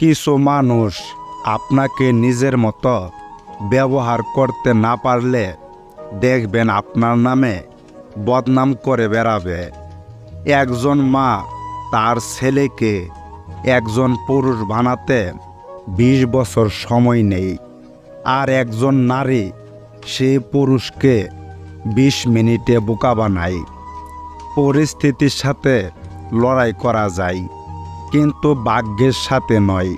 কিছু মানুষ আপনাকে নিজের মতো ব্যবহার করতে না পারলে দেখবেন আপনার নামে বদনাম করে বেড়াবে। একজন মা তার ছেলেকে একজন পুরুষ বানাতে বিশ বছর সময় নেই আর একজন নারী সেই পুরুষকে বিশ মিনিটে বোকা বানায়। পরিস্থিতির সাথে লড়াই করা যায়। কিন্তু ভাগ্যের সাথে নয়।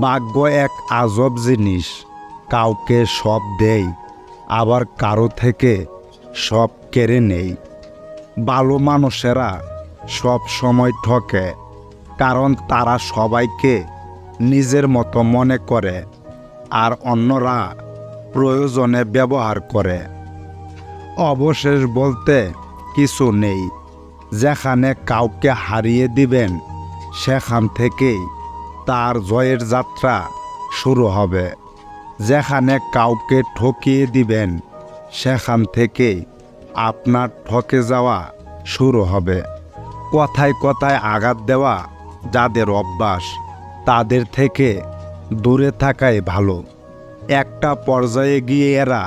ভাগ্য এক আজব জিনিস। কাউকে সব দেয় আবার কারও থেকে সব কেড়ে নেই। ভালো মানুষেরা সব সময় ঠকে, কারণ তারা সবাইকে নিজের মতো মনে করে, আর অন্যরা প্রয়োজনে ব্যবহার করে। অবশেষ বলতে কিছু নেই, যেখানে কাউকে হারিয়ে দিবেন সেখান থেকেই তার জয়ের যাত্রা শুরু হবে। যেখানে কাউকে ঠকিয়ে দিবেন, সেখান থেকেই আপনার ঠকে যাওয়া শুরু হবে। কথায় কথায় আঘাত দেওয়া যাদের অভ্যাস, তাদের থেকে দূরে থাকাই ভালো। একটা পর্যায়ে গিয়ে এরা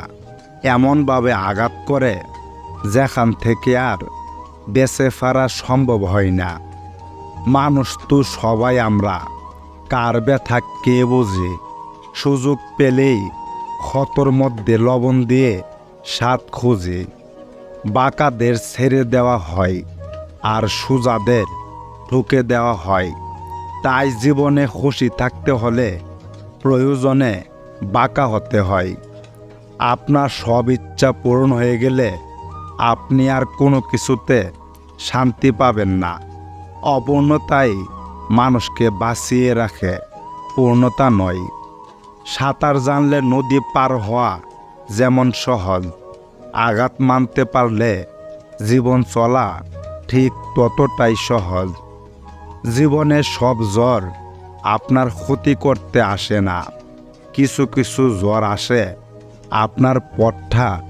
এমনভাবে আঘাত করে, যেখান থেকে আর বেঁচে ফেরা সম্ভব হয় না। মানুষ তো সবাই আমরা। কার ব্যথা কে বোঝে? সুযোগ পেলেই ক্ষতর মধ্যে লবণ দিয়ে স্বাদ খুঁজে। বাঁকাদের ছেড়ে দেওয়া হয় আর সুজাদের ঢুকে দেওয়া হয়। তাই জীবনে খুশি থাকতে হলে প্রয়োজনে বাঁকা হতে হয়। আপনার সব ইচ্ছা পূরণ হয়ে গেলে আপনি আর কোনো কিছুতে শান্তি পাবেন না। অপূর্ণতাই মানুষকে বাঁচিয়ে রাখে। পূর্ণতা নয়। সাঁতার জানলে নদী পার হওয়া যেমন সহজ, আঘাত মানতে পারলে জীবন চলা ঠিক ততটাই সহজ। জীবনে সব জ্বর আপনার ক্ষতি করতে আসে না। কিছু কিছু জ্বর আসে আপনার পথটা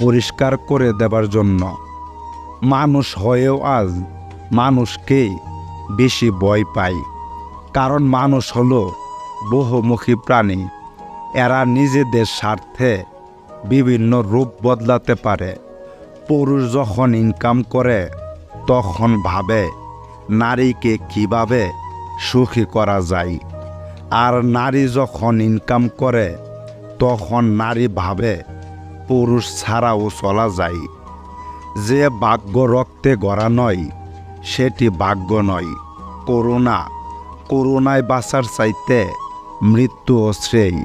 পরিষ্কার করে দেবার জন্য। মানুষ হয়েও আজ মানুষকেই বেশি ভয় পায়। কারণ মানুষ হলো বহুমুখী প্রাণী। এরা নিজেদের স্বার্থে বিভিন্ন রূপ বদলাতে পারে। পুরুষ যখন ইনকাম করে, তখন ভাবে নারীকে কীভাবে সুখী করা যায়। আর নারী যখন ইনকাম করে, তখন নারী ভাবে পুরুষ ছাড়াও চলা যায়। যে ভাগ্য রক্তে গড়া নয় সেটি ভাগ্য নয় করোনা করুণায় বাঁচার চাইতে মৃত্যু শ্রেয়।